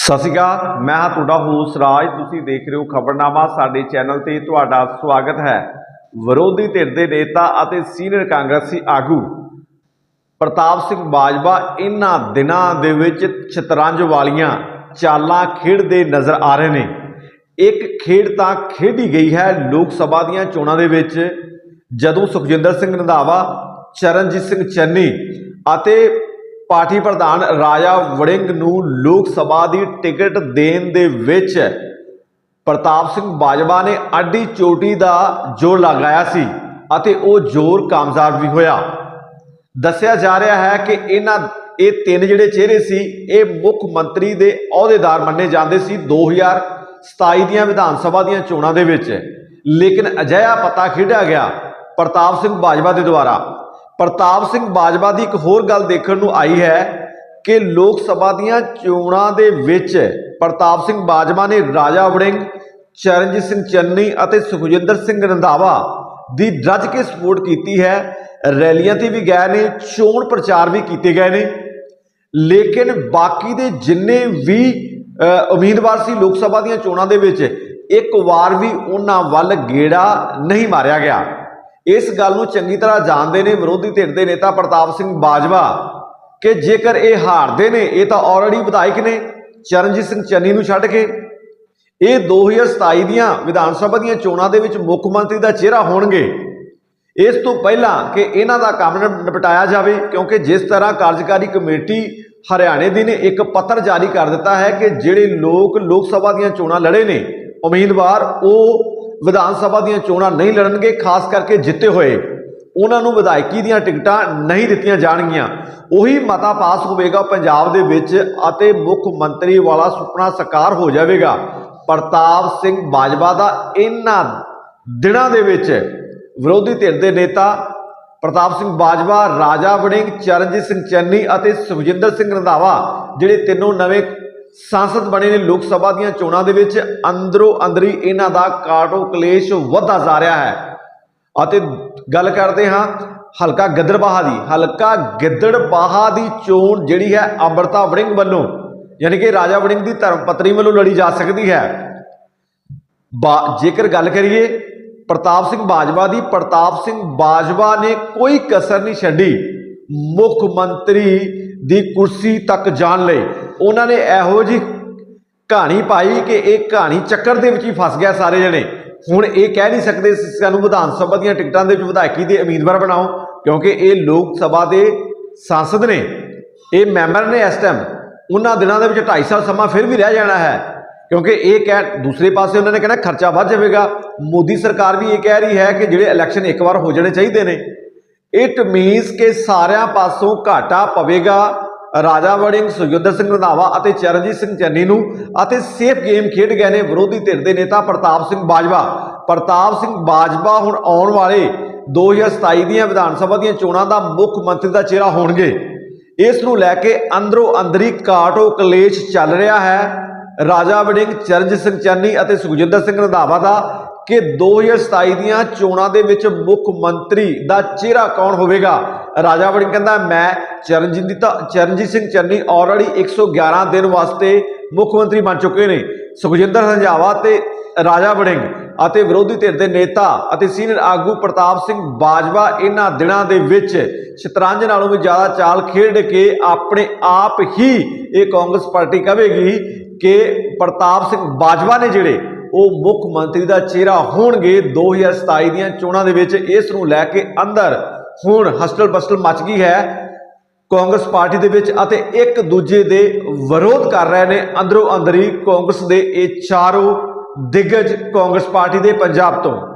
ਸਤਿ ਸ਼੍ਰੀ ਅਕਾਲ, ਮੈਂ ਹਾਂ ਤੁਹਾਡਾ ਹੋਸ ਰਾਜ। ਤੁਸੀਂ ਦੇਖ ਰਹੇ ਹੋ ਖਬਰਨਾਮਾ, ਸਾਡੇ ਚੈਨਲ ਤੇ ਤੁਹਾਡਾ ਸਵਾਗਤ ਹੈ। ਵਿਰੋਧੀ ਧਿਰ ਦੇ ਨੇਤਾ ਅਤੇ ਸੀਨੀਅਰ ਕਾਂਗਰਸੀ ਆਗੂ ਪ੍ਰਤਾਪ ਸਿੰਘ ਬਾਜਵਾ ਇਹਨਾਂ ਦਿਨਾਂ ਦੇ ਵਿੱਚ ਚਤਰੰਜ ਵਾਲੀਆਂ ਚਾਲਾਂ ਖੇਡਦੇ ਨਜ਼ਰ ਆ ਰਹੇ ਨੇ। ਇੱਕ ਖੇਡ ਤਾਂ ਖੇਡੀ ਗਈ ਹੈ ਲੋਕ ਸਭਾ ਦੀਆਂ ਚੋਣਾਂ ਦੇ ਵਿੱਚ, ਜਦੋਂ ਸੁਖਜਿੰਦਰ ਸਿੰਘ ਰੰਧਾਵਾ, ਚਰਨਜੀਤ ਸਿੰਘ ਚੰਨੀ ਅਤੇ ਪਾਰਟੀ ਪ੍ਰਧਾਨ ਰਾਜਾ ਵੜਿੰਗ ਨੂੰ ਲੋਕ ਸਭਾ ਦੀ ਟਿਕਟ ਦੇਣ ਦੇ ਵਿੱਚ ਪ੍ਰਤਾਪ ਸਿੰਘ ਬਾਜਵਾ ਨੇ ਅੱਡੀ ਚੋਟੀ ਦਾ ਜੋਰ ਲਗਾਇਆ ਸੀ ਅਤੇ ਉਹ ਜੋਰ ਕਾਮਯਾਬ ਵੀ ਹੋਇਆ। ਦੱਸਿਆ ਜਾ ਰਿਹਾ ਹੈ ਕਿ ਇਹਨਾਂ, ਇਹ ਤਿੰਨ ਜਿਹੜੇ ਚਿਹਰੇ ਸੀ, ਇਹ ਮੁੱਖ ਮੰਤਰੀ ਦੇ ਅਹੁਦੇਦਾਰ ਮੰਨੇ ਜਾਂਦੇ ਸੀ 2027 ਦੀਆਂ ਵਿਧਾਨ ਸਭਾ ਦੀਆਂ ਚੋਣਾਂ ਦੇ ਵਿੱਚ। ਲੇਕਿਨ ਅਜਿਹਾ ਪਤਾ ਖੇਡਿਆ ਗਿਆ ਪ੍ਰਤਾਪ ਸਿੰਘ ਬਾਜਵਾ ਦੇ ਦੁਆਰਾ। ਪ੍ਰਤਾਪ ਸਿੰਘ ਬਾਜਵਾ ਦੀ ਇੱਕ ਹੋਰ ਗੱਲ ਦੇਖਣ ਨੂੰ ਆਈ ਹੈ ਕਿ ਲੋਕ ਸਭਾ ਦੀਆਂ ਚੋਣਾਂ ਦੇ ਵਿੱਚ ਪ੍ਰਤਾਪ ਸਿੰਘ ਬਾਜਵਾ ਨੇ ਰਾਜਾ ਵੜਿੰਗ, ਚਰਨਜੀਤ ਸਿੰਘ ਚੰਨੀ ਅਤੇ ਸੁਖਜਿੰਦਰ ਸਿੰਘ ਰੰਧਾਵਾ ਦੀ ਰੱਜ ਕੇ ਸਪੋਰਟ ਕੀਤੀ ਹੈ। ਰੈਲੀਆਂ ਤੇ ਵੀ ਗਏ ਨੇ, ਚੋਣ ਪ੍ਰਚਾਰ ਵੀ ਕੀਤੇ ਗਏ ਨੇ। ਲੇਕਿਨ ਬਾਕੀ ਦੇ ਜਿੰਨੇ ਵੀ ਉਮੀਦਵਾਰ ਸੀ ਲੋਕ ਸਭਾ ਦੀਆਂ ਚੋਣਾਂ ਦੇ ਵਿੱਚ, ਇੱਕ ਵਾਰ ਵੀ ਉਹਨਾਂ ਵੱਲ ਗੇੜਾ ਨਹੀਂ ਮਾਰਿਆ ਗਿਆ। ਇਸ ਗੱਲ ਨੂੰ ਚੰਗੀ ਤਰ੍ਹਾਂ ਜਾਣਦੇ ਨੇ, ਵਿਰੋਧੀ ਧਿਰ ਦੇ ਨੇਤਾ ਪ੍ਰਤਾਪ ਸਿੰਘ ਬਾਜਵਾ ਕਿ ਜੇਕਰ ਇਹ ਹਾਰਦੇ ਨੇ, ਇਹ ਤਾਂ ਆਲਰੇਡੀ ਵਿਧਾਇਕ ਨੇ, ਚਰਨਜੀਤ ਸਿੰਘ ਚੰਨੀ ਨੂੰ ਛੱਡ ਕੇ। ਇਹ 2027 ਦੀਆਂ ਵਿਧਾਨ ਸਭਾ ਦੀਆਂ ਚੋਣਾਂ ਦੇ ਵਿੱਚ ਮੁੱਖ ਮੰਤਰੀ ਦਾ ਚਿਹਰਾ ਹੋਣਗੇ। ਇਸ ਤੋਂ ਪਹਿਲਾਂ ਕਿ ਇਹਨਾਂ ਦਾ ਕੰਮ ਨਿਪਟਾਇਆ ਜਾਵੇ, ਕਿਉਂਕਿ ਜਿਸ ਤਰ੍ਹਾਂ ਕਾਰਜਕਾਰੀ ਕਮੇਟੀ ਹਰਿਆਣੇ ਦੀ ਨੇ ਇੱਕ ਪੱਤਰ ਜਾਰੀ ਕਰ ਦਿੱਤਾ ਹੈ ਕਿ ਜਿਹੜੇ ਲੋਕ ਲੋਕ ਸਭਾ ਦੀਆਂ ਚੋਣਾਂ ਲੜੇ ਨੇ, ਉਮੀਦਵਾਰ ਉਹ ਵਿਧਾਨ ਸਭਾ ਦੀਆਂ ਚੋਣਾਂ ਨਹੀਂ ਲੜਨਗੇ, ਖਾਸ ਕਰਕੇ ਜਿੱਤੇ ਹੋਏ। ਉਹਨਾਂ ਨੂੰ ਵਿਧਾਇਕੀ ਦੀਆਂ ਟਿਕਟਾਂ ਨਹੀਂ ਦਿੱਤੀਆਂ ਜਾਣਗੀਆਂ। ਉਹੀ ਮਤਾ ਪਾਸ ਹੋਵੇਗਾ ਪੰਜਾਬ ਦੇ ਵਿੱਚ ਅਤੇ ਮੁੱਖ ਮੰਤਰੀ ਵਾਲਾ ਸੁਪਨਾ ਸਾਕਾਰ ਹੋ ਜਾਵੇਗਾ। ਪ੍ਰਤਾਪ ਸਿੰਘ ਬਾਜਵਾ ਦਾ ਇਹਨਾਂ ਦਿਨਾਂ ਦੇ ਵਿੱਚ ਵਿਰੋਧੀ ਧਿਰ ਦੇ ਨੇਤਾ ਪ੍ਰਤਾਪ ਸਿੰਘ ਬਾਜਵਾ, ਰਾਜਾ ਵੜਿੰਗ, ਚਰਨਜੀਤ ਸਿੰਘ ਚੰਨੀ ਅਤੇ ਸੁਖਜਿੰਦਰ ਸਿੰਘ ਰੰਧਾਵਾ, ਜਿਹੜੇ ਤਿੰਨੋਂ ਨਵੇਂ ਸੰਸਦ ਬਣੇ ਨੇ ਲੋਕ ਸਭਾ ਦੀਆਂ ਚੋਣਾਂ ਦੇ ਵਿੱਚ ਅੰਦਰੋਂ ਅੰਦਰੀ ਇਹਨਾਂ ਦਾ ਕਾਟੋ ਕਲੇਸ਼ ਵੱਧਦਾ ਜਾ ਰਿਹਾ ਹੈ। ਅਤੇ ਗੱਲ ਕਰਦੇ ਹਾਂ ਹਲਕਾ ਗਿੱਦੜਬਾਹਾ ਦੀ। ਹਲਕਾ ਗਿੱਦੜਬਾਹਾ ਦੀ ਚੋਣ ਜਿਹੜੀ ਹੈ ਅੰਮ੍ਰਿਤਾ ਵੜਿੰਗ ਵੱਲੋਂ, ਯਾਨੀ ਕਿ ਰਾਜਾ ਵੜਿੰਗ ਦੀ ਧਰਮ ਪਤਨੀ ਵੱਲੋਂ ਲੜੀ ਜਾ ਸਕਦੀ ਹੈ। ਬਾ, ਜੇਕਰ ਗੱਲ ਕਰੀਏ, ਪ੍ਰਤਾਪ ਸਿੰਘ ਬਾਜਵਾ ਦੀ, ਪ੍ਰਤਾਪ ਸਿੰਘ ਬਾਜਵਾ ਨੇ ਕੋਈ ਕਸਰ ਨਹੀਂ ਛੱਡੀ। ਮੁੱਖ ਮੰਤਰੀ ਦੀ ਕੁਰਸੀ ਤੱਕ ਜਾਣ ਲਈ। ਉਹਨਾਂ ਨੇ ਇਹੋ ਜੀ ਕਹਾਣੀ ਪਾਈ ਕਿ ਇਹ ਕਹਾਣੀ ਚੱਕਰ ਦੇ ਵਿੱਚ ਹੀ ਫਸ ਗਿਆ ਸਾਰੇ ਜਣੇ। ਹੁਣ ਇਹ ਕਹਿ ਨਹੀਂ ਸਕਦੇ ਸਾਨੂੰ ਵਿਧਾਨ ਸਭਾ ਦੀਆਂ ਟਿਕਟਾਂ ਦੇ ਵਿੱਚ ਵਿਧਾਇਕੀ ਦੇ ਉਮੀਦਵਾਰ ਬਣਾਓ, ਕਿਉਂਕਿ ਇਹ ਲੋਕ ਸਭਾ ਦੇ ਸੰਸਦ ਨੇ, ਇਹ ਮੈਂਬਰ ਨੇ ਇਸ ਟਾਈਮ ਉਹਨਾਂ ਦਿਨਾਂ ਦੇ ਵਿੱਚ 2.5 ਸਾਲ ਸਮਾਂ ਫਿਰ ਵੀ ਰਹਿ ਜਾਣਾ ਹੈ, ਕਿਉਂਕਿ ਇਹ ਕਹਿ, ਦੂਸਰੇ ਪਾਸੇ ਉਹਨਾਂ ਨੇ ਕਹਿਣਾ ਖਰਚਾ ਵੱਧ ਜਾਵੇਗਾ। ਮੋਦੀ ਸਰਕਾਰ ਵੀ ਇਹ ਕਹਿ ਰਹੀ ਹੈ ਕਿ ਜਿਹੜੇ ਇਲੈਕਸ਼ਨ ਇੱਕ ਵਾਰ ਹੋ ਜਾਣੇ ਚਾਹੀਦੇ ਨੇ। ਇਟ ਮੀਨਸ ਕਿ ਸਾਰਿਆਂ ਪਾਸੋਂ ਘਾਟਾ ਪਵੇਗਾ। ਰਾਜਾ ਵੜਿੰਗ ਸੁਖਜਿੰਦਰ ਸਿੰਘ ਰੰਧਾਵਾ ਅਤੇ ਚਰਨਜੀਤ ਸਿੰਘ ਚੰਨੀ ਨੂੰ ਅਤੇ ਸੇਫ ਗੇਮ ਖੇਡ ਗਏ ਨੇ ਵਿਰੋਧੀ ਧਿਰ ਦੇ ਨੇਤਾ ਪ੍ਰਤਾਪ ਸਿੰਘ ਬਾਜਵਾ। ਪ੍ਰਤਾਪ ਸਿੰਘ ਬਾਜਵਾ ਹੁਣ ਆਉਣ ਵਾਲੇ 2027 ਦੀਆਂ ਵਿਧਾਨ ਸਭਾ ਦੀਆਂ ਚੋਣਾਂ ਦਾ ਮੁੱਖ ਮੰਤਰੀ ਦਾ ਚਿਹਰਾ ਹੋਣਗੇ। ਇਸ ਨੂੰ ਲੈ ਕੇ ਅੰਦਰੋਂ ਅੰਦਰੀ ਕਾਟੋ ਕਲੇਸ਼ ਚੱਲ ਰਿਹਾ ਹੈ। ਰਾਜਾ ਵੜਿੰਗ, ਚਰਨਜੀਤ ਸਿੰਘ ਚੰਨੀ ਅਤੇ ਸੁਖਜਿੰਦਰ ਸਿੰਘ ਰੰਧਾਵਾ ਦਾ ਕਿ 2027 ਦੀਆਂ ਚੋਣਾਂ ਦੇ ਵਿੱਚ ਮੁੱਖ ਮੰਤਰੀ ਦਾ ਚਿਹਰਾ ਕੌਣ ਹੋਵੇਗਾ? ਰਾਜਾ ਵੜਿੰਗ ਕਹਿੰਦਾ, ਮੈਂ ਚਰਨਜੀਤ ਚਰਨਜੀਤ ਸਿੰਘ ਚੰਨੀ ਆਲਰੇਡੀ 111 ਦਿਨ ਵਾਸਤੇ ਮੁੱਖ ਮੰਤਰੀ ਬਣ ਚੁੱਕੇ ਨੇ। ਸੁਖਜਿੰਦਰ ਰੰਧਾਵਾ ਤੇ ਰਾਜਾ ਵੜਿੰਗ ਅਤੇ ਵਿਰੋਧੀ ਧਿਰ ਦੇ ਨੇਤਾ ਅਤੇ ਸੀਨੀਅਰ ਆਗੂ ਪ੍ਰਤਾਪ ਸਿੰਘ ਬਾਜਵਾ ਇਹਨਾਂ ਦਿਨਾਂ ਦੇ ਵਿੱਚ ਸ਼ਤਰੰਜ ਨਾਲੋਂ ਵੀ ਜ਼ਿਆਦਾ ਚਾਲ ਖੇਡ ਕੇ ਆਪਣੇ ਆਪ ਹੀ ਇਹ ਕਾਂਗਰਸ ਪਾਰਟੀ ਕਹੇਗੀ ਕਿ ਪ੍ਰਤਾਪ ਸਿੰਘ ਬਾਜਵਾ ਨੇ ਜਿਹੜੇ ਉਹ ਮੁੱਖ ਮੰਤਰੀ ਦਾ ਚਿਹਰਾ ਹੋਣਗੇ 2027 ਦੀਆਂ ਚੋਣਾਂ ਦੇ ਵਿੱਚ ਇਸ ਨੂੰ ਲੈ ਕੇ ਅੰਦਰ ਹੁਣ ਹਸਟਲ ਬਸਟਲ ਮਚ ਗਈ ਹੈ। ਕਾਂਗਰਸ ਪਾਰਟੀ ਦੇ ਵਿੱਚ ਅਤੇ ਇੱਕ ਦੂਜੇ ਦੇ ਵਿਰੋਧ ਕਰ ਰਹੇ ਨੇ। ਅੰਦਰੋਂ ਅੰਦਰੀ ਕਾਂਗਰਸ ਦੇ ਇਹ ਚਾਰੋਂ ਦਿੱਗਜ ਕਾਂਗਰਸ ਪਾਰਟੀ ਦੇ ਪੰਜਾਬ ਤੋਂ।